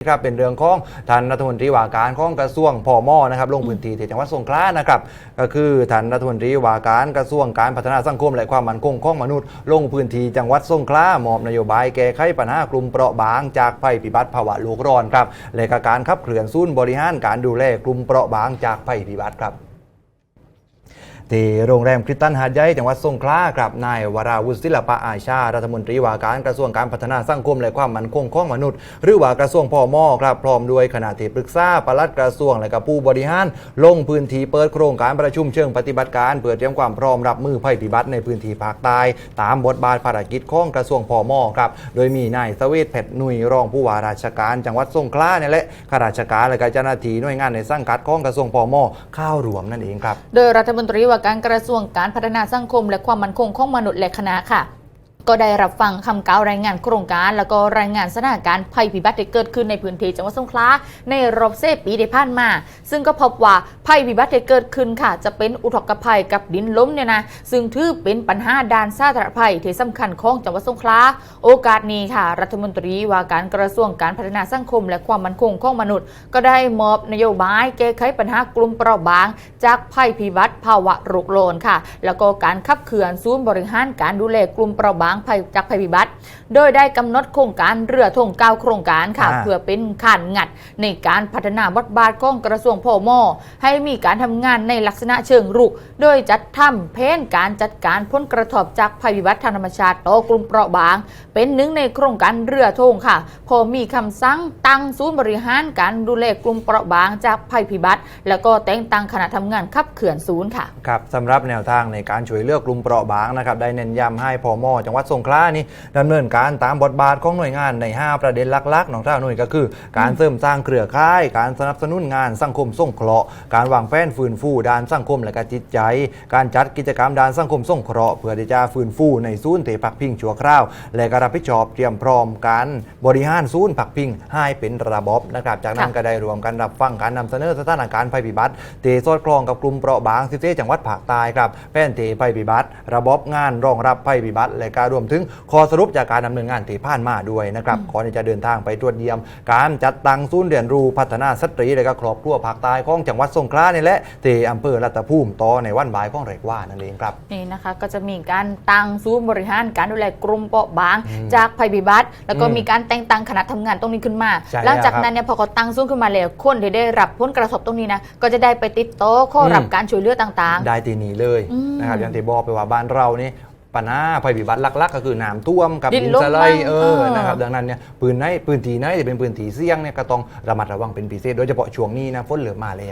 ครับเป็นเรื่องของท่านรัฐมนตรีว่าการของกระทรวงพมนะครับลงพื้นที่ที่จังหวัดสงขลานะครับก็คือท่านรัฐมนตรีว่าการกระทรวงการพัฒนาสังคมและความมั่นคงของมนุษย์ ลงพื้นที่จังหวัดสงขลามอบนโยบายแก้ไขปัญหากลุ่มเปราะบางจากภัยพิบัติภาวะโลกร้อนครับและกการขับเคลื่อนศูนย์บริหารการดูแลกลุ่มเปราะบางจากภัยพิบัติครับ ที่โรงแรมคริสตันหาดใหญ่จังหวัดสงขลาครับนายวราวุฒิศิลปะอาชา รัฐมนตรีว่าการกระทรวงการพัฒนาสังคมและความมั่นคงของมนุษย์ หรือว่ากระทรวงพอมอครับพร้อมด้วยคณะที่ปรึกษาปลัดกระทรวงและก็ผู้บริหาร ลงพื้นที่เปิดโครงการประชุมเชิงปฏิบัติการเพื่อเตรียมความพร้อมรับมือภัยพิบัติในพื้นที่ภาคใต้ตามบทบาทภารกิจของกระทรวงพอมอครับโดยมีนายสเวทเพชรนุยรองผู้ว่าราชการ จังหวัดสงขลาเนี่ยแหละข้าราชการและก็เจ้าหน้าที่หน่วยงานในสังกัดของกระทรวงพอมอเข้ารวมนั่นเองครับโดยรัฐมนตรีว่าการกระทรวงการพัฒนาสังคม และความมั่นคงของมนุษย์และคณะค่ะ ก็ได้รับฟังคำกล่าวรายงานโครงการ แล้วก็รายงานสถานการณ์ภัยพิบัติที่เกิดขึ้นในพื้นที่จังหวัดสงขลาในรอบเซปีที่ผ่านมา ซึ่งก็พบว่าภัยพิบัติที่เกิดขึ้นค่ะ จะเป็นอุทกภัยกับดินล้มเนี่ยนะซึ่งถือเป็นปัญหาด้านสาธารณภัยที่สำคัญของจังหวัดสงขลาโอกาสนี้ค่ะ รัฐมนตรีว่าการกระทรวงการพัฒนาสังคม และความมั่นคงของมนุษย์ ก็ได้มอบนโยบายแก้ไขปัญหากลุ่มเปราะบาง จากภัยพิบัติภาวะโรคโลนค่ะ แล้วก็การขับเคลื่อนศูนย์บริหารการดูแลกลุ่มเปราะบางภัยจากภัยพิบัติ โดยได้กำหนดโครงการเรือธงเก้าโครงการค่ะ อ่า เพื่อเป็นขานงัดในการพัฒนาบทบาทของกระทรวงพมให้มีการทำงานในลักษณะเชิงรุก โดยจัดทำแผนการจัดการผลกระทบจากภัยพิบัติทางธรรมชาติต่อกลุ่มเปราะบาง เป็นหนึ่งในโครงการเรือธงค่ะ พอมีคำสั่งตั้งศูนย์บริหารการดูแลกลุ่มเปราะบางจากภัยพิบัติ แล้วก็แต่งตั้งคณะทำงานขับเขื่อนศูนย์ค่ะ ครับสำหรับแนวทางในการช่วยเหลือกลุ่มเปราะบางนะครับได้เน้นย้ำให้พอมจังหวัดสงขลานี่ดำเนินการตามบทบาทของหน่วยงานใน 5 ประเด็นหลักๆของท่าหน่วยก็คือ การเสริมสร้างเครือข่าย การสนับสนุนงานสังคมส่งเคราะห์การวางแผนฟื้นฟูด้านสังคมและก็จิตใจ การจัดกิจกรรมด้านสังคมส่งเคราะห์เพื่อที่จะฟื้นฟูในศูนย์เตพักพิงชั่วคราว และก็รับผิดชอบเตรียมพร้อมการบริหารศูนย์พักพิงให้เป็นระบบนะครับจากนั้นค่ะก็ได้รวมกันรับฟังการนำเสนอสถานการณ์ภัยพิบัติเตสอดคล้องกับกลุ่มเปราะบางสิเซจังหวัดภาคใต้ครับแผนเตภัยพิบัติ ระบบงานรองรับภัยพิบัติ และการรวมถึงข้อสรุปจากการดำเนินงานที่ผ่านมาด้วยนะครับก่อนที่จะเดินทางไปตรวจเยี่ยม การจัดตั้งศูนย์เรียนรู้พัฒนาสตรีและก็ครอบครัวภาคใต้ของจังหวัดสงขลานี่แหละเตอำเภอรัตภูมิต่อในวันบ่ายของเรกว่านั่นเองครับนี่นะคะก็จะมีการตั้งศูนย์บริหารการดูแลกลุ่มเปราะบางอืมจากภัยพิบัติ แล้วก็อืมมีการแต่งตั้งคณะทำงานตรงนี้ขึ้นมาใช่หลังจากแล้วครับนั้นเนี่ยพอเขาตั้งศูนย์ขึ้นมาแล้วคนที่ได้รับผลกระทบตรงนี้นะก็จะได้ไปติดโต๊ะข้อรับอืมการช่วยเหลือต่างได้ตีนี้เลยอืมนะครับอย่างที่บอกไปว่าบ้านเรานี่ ปัญหาภัยพิบัติหลักๆ ก็คือน้ำท่วมกับดิดินนร่มสไลด์บ้างเอเอออนะครับดังนั้นเนี่ยปืนไหนปืนทีไหนจะเป็นปืนทีเสี่ยงเนี่ยก็ต้องระมัดระวังเป็นพิเศษโดยเฉพาะช่วงนี้นะฝนเหลือมาแล้ว